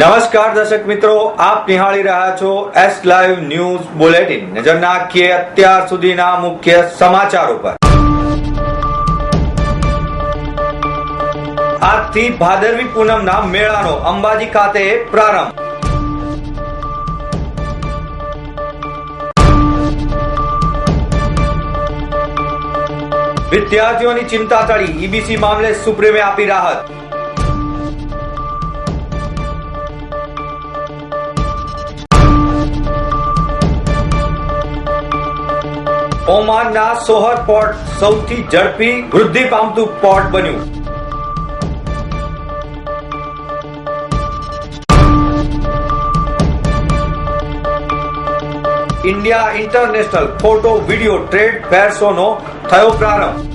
નમસ્કાર દર્શક મિત્રો, આપ નિહાળી રહ્યા છો એસ લાઈવ ન્યૂઝ બુલેટિન નજર નાખીએ અત્યાર સુધીના મુખ્ય સમાચારો પર. આજથી ભાદરવી પૂનમના મેળાનો અંબાજી ખાતે પ્રારંભ. વિદ્યાર્થીઓની ચિંતા ટળી. ઈબીસી મામલે સુપ્રીમે આપી રાહત. ઓમાનના સોહર પોર્ટ સૌથી ઝડપી વૃદ્ધિ પામતું પોર્ટ બન્યું. India international photo video trade fair શોનો થયો પ્રારંભ.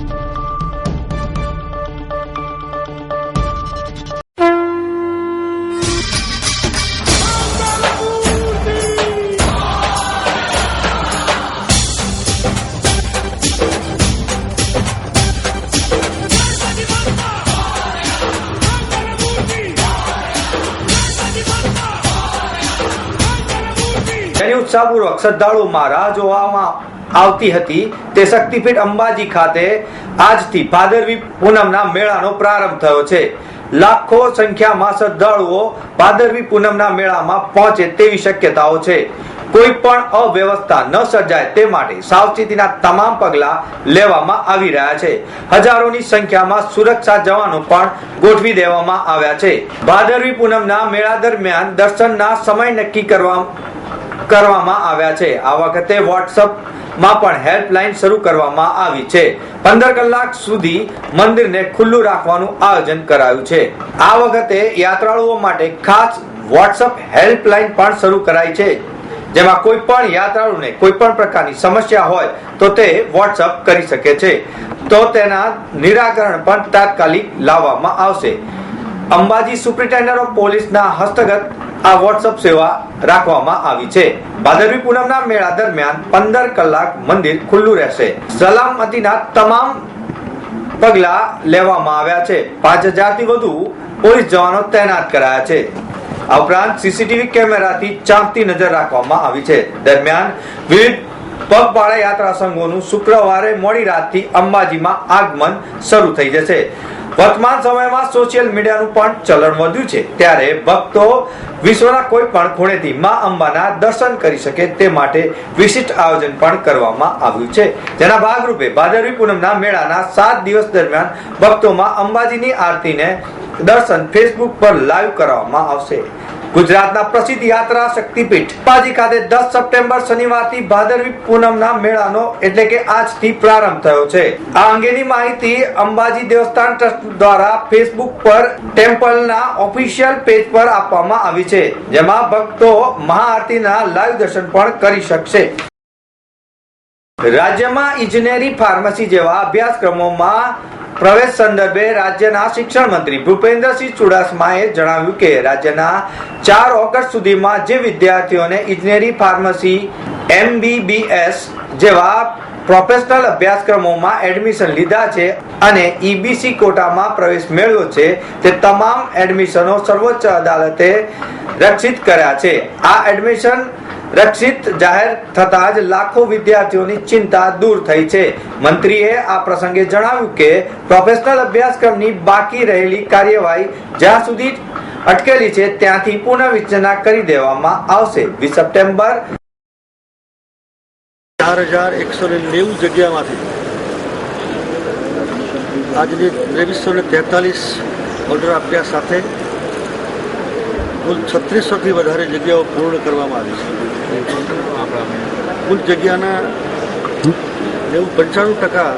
ઉત્સાહપૂર્વક શ્રદ્ધાળુમાં રાહ જોવામાં આવતી હતી. તે શક્તિપીઠ અંબાજી ખાતે આજથી ભાદરવી પૂનમના મેળાનો પ્રારંભ થયો છે. લાખો સંખ્યામાં શ્રદ્ધાળુઓ ભાદરવી પૂનમના મેળામાં પહોંચે તેવી શક્યતાઓ છે. કોઈ પણ અવ્યવસ્થા ન સર્જાય તે માટે સાવચેતીના તમામ પગલા લેવામાં આવી રહ્યા છે. હજારોની સંખ્યામાં સુરક્ષા જવાનો પણ ગોઠવી દેવામાં આવ્યા છે. ભાદરવી પૂનમના મેળા દરમિયાન દર્શનના સમય નક્કી કરવા કરવામાં આવ્યા છે. આ વખતે વોટ્સઅપમાં પણ હેલ્પલાઇન શરૂ કરવામાં આવી છે. પંદર કલાક સુધી મંદિરને ખુલ્લું રાખવાનું આયોજન કરાયું છે. આ વખતે યાત્રાળુઓ માટે ખાસ વોટ્સઅપ હેલ્પલાઇન પણ શરૂ કરાઈ છે. જેમાં કોઈ પણ યાત્રાળુને કોઈ પણ પ્રકારની સમસ્યા હોય તો તે વોટ્સઅપ કરી શકે છે. તો તેના નિરાકરણ પણ તાત્કાલિક લાવવામાં આવશે. અંબાજી સુપ્રિન્ટેન્ડન્ટ ઓફ પોલીસના હસ્તગત આ વોટ્સઅપ સેવા રાખવામાં આવી છે. ભાદરવી પૂનમના મેળા દરમિયાન પંદર કલાક મંદિર ખુલ્લું રહેશે. સલામતીના તમામ પગલા લેવામાં આવ્યા છે. પાંચ હજારથી વધુ પોલીસ જવાનો તૈનાત કરાયા છે. આ ઉપરાંત સીસીટીવી કેમેરાથી ચાંપતી નજર રાખવામાં આવી છે. દરમિયાન વિવિધ પગપાળા યાત્રા સંઘોનું શુક્રવારે મોડી રાતથી અંબાજીમાં આગમન શરૂ થઈ જશે. વર્તમાન સમયમાં સોશિયલ મીડિયાનું પણ ચલણ વધ્યું છે. ત્યારે ભક્તો વિશ્વના કોઈ પણ ખૂણેથી મા અંબાના દર્શન કરી શકે તે માટે વિશિષ્ટ આયોજન પણ કરવામાં આવ્યું છે. જેના ભાગરૂપે ભાદરવી પૂનમના મેળાના સાત દિવસ દરમિયાન ભક્તોમાં અંબાજીની આરતીને દર્શન ફેસબુક પર લાઈવ કરવામાં આવશે. ગુજરાતના પ્રસિદ્ધ યાત્રા શક્તિપીઠ. અંબાજી ખાતે દસ સપ્ટેમ્બર શનિવારથી ભાદરવી પૂનમના મેળાનો એટલે કે આજથી પ્રારંભ થયો છે. આ અંગેની માહિતી અંબાજી દેવસ્થાન ટ્રસ્ટ દ્વારા ફેસબુક પર ટેમ્પલના ઓફિશિયલ પેજ પર આપવામાં આવી છે, જેમાં ભક્તો મહાઆરતીના લાઈવ દર્શન પણ કરી શકશે. રાજ્યમાં ઇજનેરી ફાર્મસી જેવા અભ્યાસક્રમોમાં પ્રવેશ સંદર્ભે રાજ્યના શિક્ષણ મંત્રી ભૂપેન્દ્રસિંહ ચુડાસમાએ જણાવ્યું કે રાજ્યના ચાર ઓગસ્ટ સુધીમાં જે વિદ્યાર્થીઓને ઇજનેરી ફાર્મસી, એમબીબીએસ જેવા પ્રોફેશનલ અભ્યાસક્રમોમાં એડમિશન લીધા છે અને ઈબીસી કોટામાં પ્રવેશ મેળવ્યો છે, તે તમામ એડમિશનો સર્વોચ્ચ અદાલતે રક્ષિત કર્યા છે. આ એડમિશન રક્ષિત જાહેર થતા જ લાખો વિદ્યાર્થીઓની ચિંતા દૂર થઈ છે. મંત્રીએ આ પ્રસંગે જણાવ્યું કે પ્રોફેશનલ અભ્યાસક્રમની બાકી રહેલી કાર્યવાહી જ્યાં સુધી અટકેલી છે ત્યાંથી પુનઃવિચના કરી દેવામાં આવશે. વીસ સપ્ટેમ્બર ચાર હજાર એકસો ને નેવું જગ્યામાંથી આજની ત્રેવીસો ને તેતાલીસ ઓર્ડર આપ્યા સાથે કુલ છત્રીસોથી વધારે જગ્યાઓ પૂર્ણ કરવામાં આવી છે. કુલ જગ્યાના નેવું પંચાણું ટકા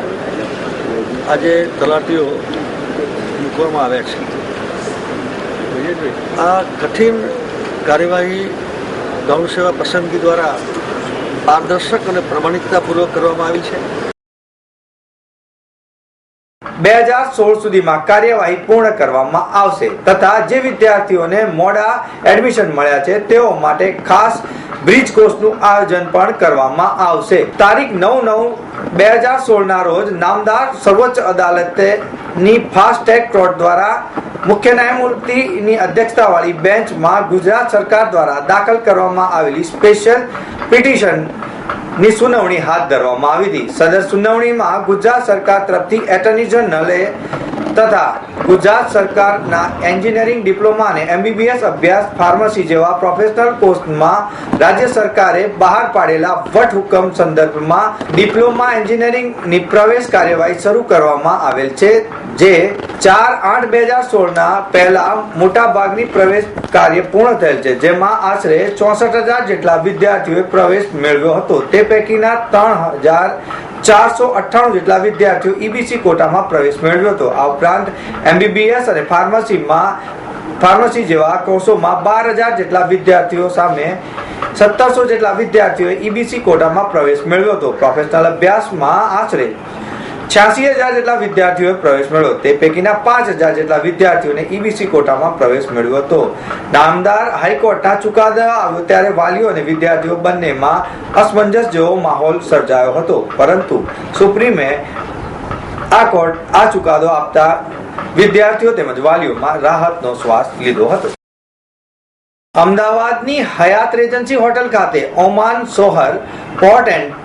આજે તલાટીઓ મૂકવામાં આવ્યા છે. આ કઠિન કાર્યવાહી ગૌણ સેવા પસંદગી દ્વારા પારદર્શક અને પ્રમાણિકતાપૂર્વક કરવામાં આવી છે. બે હજાર સોળ સુધીમાં કાર્યવાહી પૂર્ણ કરવામાં આવશે. તથા જે વિદ્યાર્થીઓને મોડા એડમિશન મળ્યા છે, તેઓ માટે ખાસ બ્રિજ કોર્સનું આયોજન પણ કરવામાં આવશે. તારીખ નવ નવ બે હજાર સોળ ના રોજ નામદાર સર્વોચ્ચ અદાલતે ની ફાસ્ટ ટ્રેક કોર્ટ દ્વારા મુખ્ય ન્યાયમૂર્તિની અધ્યક્ષતાવાળી બેન્ચમાં ગુજરાત સરકાર દ્વારા દાખલ કરવામાં આવેલી સ્પેશિયલ પિટિશન ની સુનાવણી હાથ ધરવામાં આવી હતી. સદર સુનાવણીમાં ગુજરાત સરકાર તરફથી એટર્ની જનરલે તથા ગુજરાત સરકારના એન્જિનિયરિંગ ડિપ્લોમા અને એમબીબીએસ અભ્યાસ ફાર્મસી જેવા પ્રોફેશનલ કોર્સમાં રાજ્ય સરકારે બહાર પાડેલા વટહુકમ સંદર્ભમાં ડિપ્લોમા એન્જિનિયરિંગની પ્રવેશ કાર્યવાહી શરૂ કરવામાં આવેલ છે, જે ચાર આઠ બે હજાર સોળના પહેલા મોટા ભાગની પ્રવેશ કાર્ય પૂર્ણ થયેલ છે, જેમાં આશરે ચોસઠ હજાર જેટલા વિદ્યાર્થીઓએ પ્રવેશ મેળવ્યો હતો. તે પૈકીના ત્રણ હજાર ચારસો અઠ્ઠાણું જેટલા વિદ્યાર્થીઓ ઈબીસી કોટામાં પ્રવેશ મેળવ્યો હતો. આ ઉપરાંત એમબીબીએસ અને ફાર્મસીમાં ફાર્મસી જેવા કોર્સોમાં બાર હજાર જેટલા વિદ્યાર્થીઓ સામે સત્તરસો જેટલા વિદ્યાર્થીઓએ ઈબીસી કોટામાં પ્રવેશ મેળવ્યો હતો. પ્રોફેશનલ અભ્યાસમાં આશરે છ્યાસી હજાર જેટલા વિદ્યાર્થીઓએ પ્રવેશ મેળવ્યો. તે પૈકીના પાંચ હજાર જેટલા વિદ્યાર્થીઓને ઈબીસી કોટામાં પ્રવેશ મેળવ્યો હતો. નામદાર હાઈકોર્ટના ચુકાદા આવ્યો ત્યારે વાલીઓ અને વિદ્યાર્થીઓ બંનેમાં અસમંજસ જેવો માહોલ સર્જાયો હતો. પરંતુ સુપ્રીમે આ કોર્ટ આ ચુકાદો આપતા વિદ્યાર્થીઓ તેમજ વાલીઓમાં રાહતનો શ્વાસ લીધો હતો. અમદાવાદની હયાત રેજન્સી હોટલ ખાતે Oman Sohar port and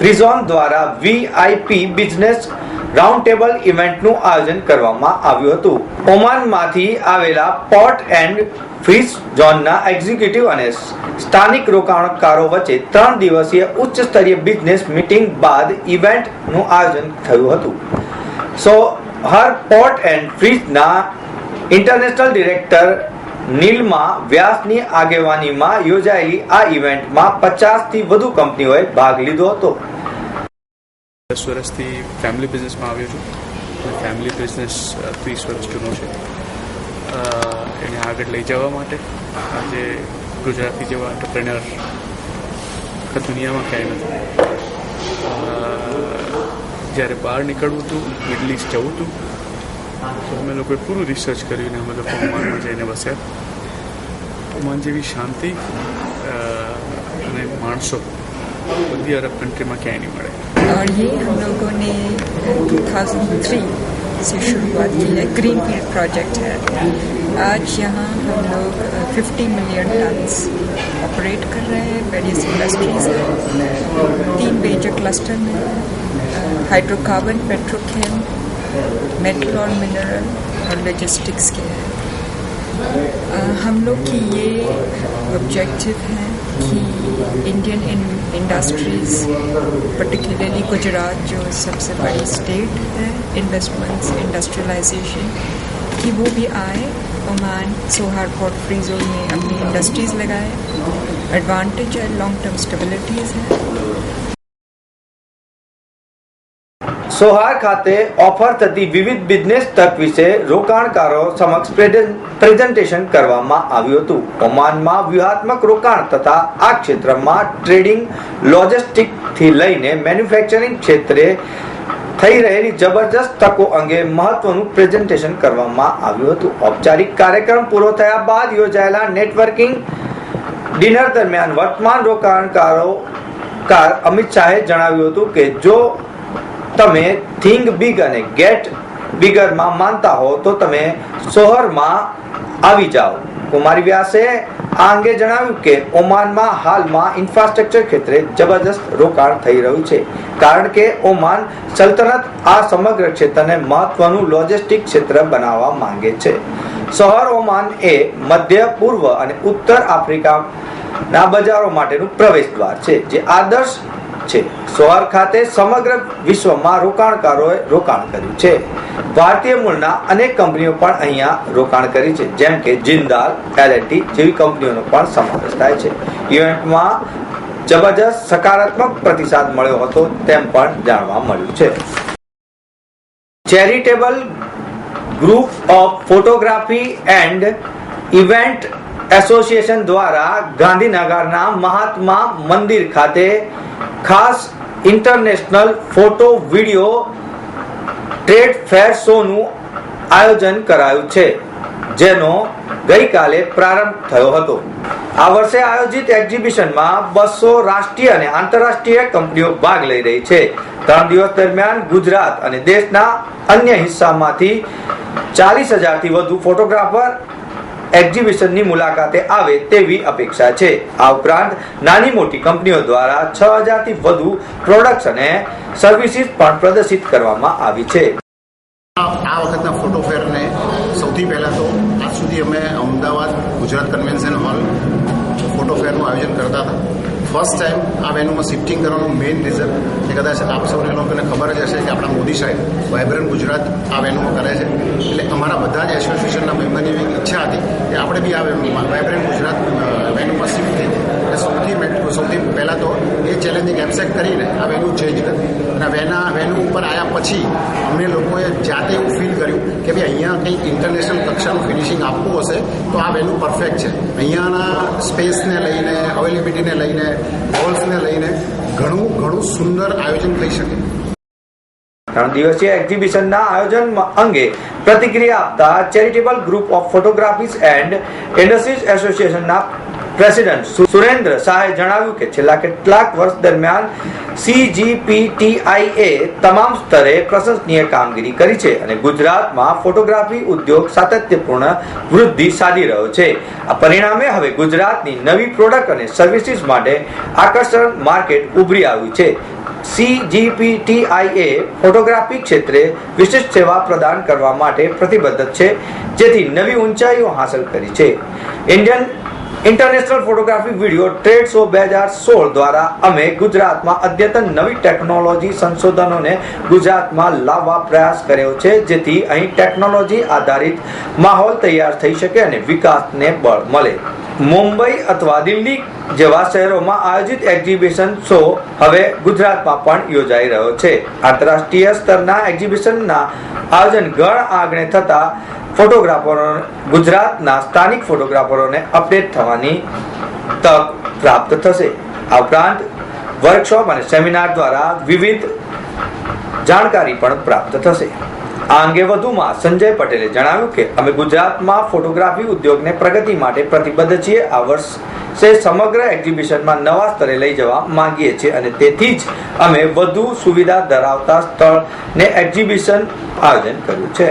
free zone દ્વારા વીઆઈપી બિઝનેસ રાઉન્ડ ટેબલ ઇવેન્ટનું આયોજન કરવામાં આવ્યું હતું. ઓમાનમાંથી આવેલા પોર્ટ એન્ડ ફિશ ઝોનના એક્ઝિક્યુટિવ અને સ્થાનિક રોકાણકારો વચ્ચે ત્રણ દિવસીય ઉચ્ચ સ્તરીય બિઝનેસ મીટિંગ બાદ ઇવેન્ટનું આયોજન થયું હતું. સો હર પોર્ટ એન્ડ ફ્રીઝના ઇન્ટરનેશનલ ડિરેક્ટર નીલમા વ્યાસની આગેવાનીમાં યોજાયેલી આ ઇવેન્ટમાં પચાસથી વધુ કંપનીઓએ ભાગ લીધો હતો. દસ વર્ષથી ફેમિલી બિઝનેસમાં આવ્યો છું. ફેમિલી બિઝનેસ ત્રીસ વર્ષ જૂનો છે. એને આગળ લઈ જવા માટે આજે ગુજરાતી જેવા એન્ટરપ્રેનર દુનિયામાં ક્યાંય નથી. જ્યારે બહાર નીકળવું હતું મિડલ ઇસ્ટ જવું હતું તો અમે લોકોએ પૂરું રિસર્ચ કર્યું ને અમે લોકો ઓમાનમાં જઈને વસ્યા ઓમાન જેવી શાંતિ અ, અને માણસો બધી અરબ કન્ટ્રીમાં ક્યાંય નહીં મળે और ये हम लोगों ने 2003 से शुरुआत की है ग्रीन फील्ड प्रोजेक्ट है आज यहाँ हम लोग अ, 50 मिलियन टन्स ऑपरेट कर रहे हैं वेरियस इंडस्ट्रीज हैं तीन मेजर क्लस्टर में हाइड्रोकार्बन पेट्रोकेम मेटल और मिनरल और लॉजिस्टिक्स के हैं। हम लोग की ये ऑब्जेक्टिव है कि इंडियन इंडस्ट्रीज़ पर्टिकुलरली गुजरात जो सबसे बड़ी स्टेट है इन्वेस्टमेंट्स इंडस्ट्रियलाइजेशन कि वो भी आए Oman Sohar port free zone में अपनी इंडस्ट्रीज़ लगाए। एडवांटेज है लॉन्ग टर्म स्टेबिलिटीज़ है। સોહાર ખાતે ઓફર થતી વિવિધ બિઝનેસ તક વિશે રોકાણકારો સમક્ષ પ્રેઝન્ટેશન કરવામાં આવ્યું હતું. ઓમાનમાં વ્યૂહાત્મક રોકાણ તથા આ ક્ષેત્રમાં ટ્રેડિંગ લોજિસ્ટિકથી લઈને મેન્યુફેક્ચરિંગ ક્ષેત્રે થઈ રહેલી જબરજસ્ત તકો અંગે મહત્વનું પ્રેઝન્ટેશન કરવામાં આવ્યું હતું. ઔપચારિક કાર્યક્રમ પૂરો થયા બાદ યોજાયેલા નેટવર્કિંગ ડિનર દરમિયાન વર્તમાન રોકાણકારો કાર અમિત શાહે જણાવ્યું હતું કે જો તમે થિંક બિગ અને ગેટ બિગરમાં માનતા હો તો તમે સોહરમાં આવી જાઓ. કુમારી વ્યાસે આ અંગે જણાવ્યું કે ઓમાનમાં હાલમાં ઇન્ફ્રાસ્ટ્રક્ચર ક્ષેત્રે જબરજસ્ત રોકાણ થઈ રહ્યું છે. કારણ કે ઓમાન સલ્તનત આ સમગ્ર ક્ષેત્રને મહત્વનું લોજિસ્ટિક ક્ષેત્ર બનાવવા માંગે છે. શહર ઓમાન એ મધ્ય, પૂર્વ અને ઉત્તર આફ્રિકાના બજારો માટેનું પ્રવેશ દ્વાર છે, જે આદર્શ છે. સોહાર ખાતે સમગ્ર વિશ્વમાં રોકાણકારોએ રોકાણ કર્યું છે. ભારતીય મૂળના અનેક કંપનીઓ પણ અહીંયા રોકાણ કરી છે. જેમ કે જિંદાલ, એલએનટી જેવી કંપનીઓનો પણ સમાવેશ થાય છે. ઇવેન્ટમાં જબરજસ્ત સકારાત્મક પ્રતિસાદ મળ્યો હતો તેમ પણ જાણવા મળ્યું છે. Charitable group of photography and event association દ્વારા ગાંધીનગરના મહાત્મા મંદિર ખાતે ખાસ international photo video trade fair શોનું આયોજન કરાયું છે, જેનો ગઈકાલે પ્રારંભ થયો હતો. આ વર્ષે આયોજિત એક્ઝિબિશનમાં બસો રાષ્ટ્રીય અને આંતરરાષ્ટ્રીય કંપનીઓ ભાગ લઈ રહી છે. ત્રણ દિવસ દરમિયાન ગુજરાત અને દેશના અન્ય હિસ્સામાંથી ચાલીસ હજારથી વધુ ફોટોગ્રાફર એક્ઝિબિશનની મુલાકાતે આવે તેવી અપેક્ષા છે. આ ઉપરાંત, નાની મોટી કંપનીઓ દ્વારા છ હજારથી વધુ પ્રોડક્ટ્સ અને સર્વિસીસ પણ પ્રદર્શિત કરવામાં આવી છે. આ વખતના ફોટો ફેરને સૌથી પહેલાં તો આજ સુધી અમે Ahmedabad Gujarat convention hall photo ફેરનું આયોજન કરતા હતા. ફર્સ્ટ ટાઈમ આ વેન્યુમાં શિફ્ટિંગ કરવાનું મેઇન રીઝન એ કદાચ આપ સૌને લોકોને ખબર જ હશે કે આપણા મોદી સાહેબ વાઇબ્રન્ટ ગુજરાત આ વેન્યુમાં કરે છે. એટલે અમારા બધા જ એસોસિએશનના મેમ્બરની એવી ઈચ્છા હતી કે આપણે બી આ વાઇબ્રન્ટ ગુજરાત વેન્યુમાં શિફ્ટ થઈ એટલે સૌથી સૌથી પહેલાં તો ચેલેન્જિંગ એક્સેપ્ટ કરીને આ વેન્યુ ચેન્જ કર્યું અને વેના વેન્યુ ઉપર આવ્યા પછી અમને લોકોએ જાતે એવું ફીલ કર્યું કે ભાઈ અહીંયા કંઈક ઇન્ટરનેશનલ કક્ષાનું ફિનિશિંગ આપવું હશે તો આ વેન્યુ પરફેક્ટ છે. અહીંયાના સ્પેસને લઈને અવેલેબિલિટીને લઈને હોલ્સને લઈને ઘણું ઘણું સુંદર આયોજન થઈ શકે. ત્રણ દિવસીય એક્ઝિબિશનના આયોજન અંગે પ્રતિક્રિયા આપતા charitable group of photographies and industries એસોસિએશનના પ્રેસિડેન્ટ સુરેન્દ્ર શાહે જણાવ્યું કે છેલ્લા કેટલાક વર્ષ દરમિયાન સીજીપીટીઆઈએ તમામ સ્તરે પ્રશંસનીય કામગીરી કરી છે અને ગુજરાતમાં ફોટોગ્રાફી ઉદ્યોગ સાતત્યપૂર્ણ વૃદ્ધિ સાધી રહ્યો છે. આ પરિણામે હવે ગુજરાતની નવી પ્રોડક્ટ અને સર્વિસીસ માટે આકર્ષણ માર્કેટ ઉભરી આવ્યું છે. સીજીપીટીઆઈએ ફોટોગ્રાફી ક્ષેત્રે વિશિષ્ટ સેવા પ્રદાન કરવા માટે પ્રતિબદ્ધ છે. જેથી નવી ઊંચાઈઓ હાંસલ કરી છે. Indian international photography video trade show બે હજાર સોળ દ્વારા અમે ગુજરાતમાં અદ્યતન નવી ટેકનોલોજી સંશોધનોને ગુજરાતમાં લાવવા પ્રયાસ કર્યો છે. જેથી અહીં ટેકનોલોજી આધારિત માહોલ તૈયાર થઈ શકે અને વિકાસને બળ મળે. મુંબઈ અથવા દિલ્હી જેવા શહેરોમાં આયોજિત એક્ઝિબિશન શો હવે ગુજરાતમાં પણ યોજાઈ રહ્યો છે. આંતરરાષ્ટ્રીય સ્તરના એક્ઝિબિશનના આયોજન ગણ આગણે થતા ફોટોગ્રાફરો ગુજરાતના સ્થાનિક ફોટોગ્રાફરોને અપડેટ થવાની તક પ્રાપ્ત થશે. આ ઉપરાંત વર્કશોપ અને સેમિનાર દ્વારા વિવિધ જાણકારી પણ પ્રાપ્ત થશે. આ અંગે વધુમાં સંજય પટેલે જણાવ્યું કે અમે ગુજરાતમાં ફોટોગ્રાફી ઉદ્યોગને પ્રગતિ માટે પ્રતિબદ્ધ છીએ. આ વર્ષે સમગ્ર એક્ઝિબિશનમાં નવા સ્તરે લઈ જવા માંગીએ છીએ અને તેથી જ અમે વધુ સુવિધા ધરાવતા સ્થળને એક્ઝિબિશન આયોજન કર્યું છે.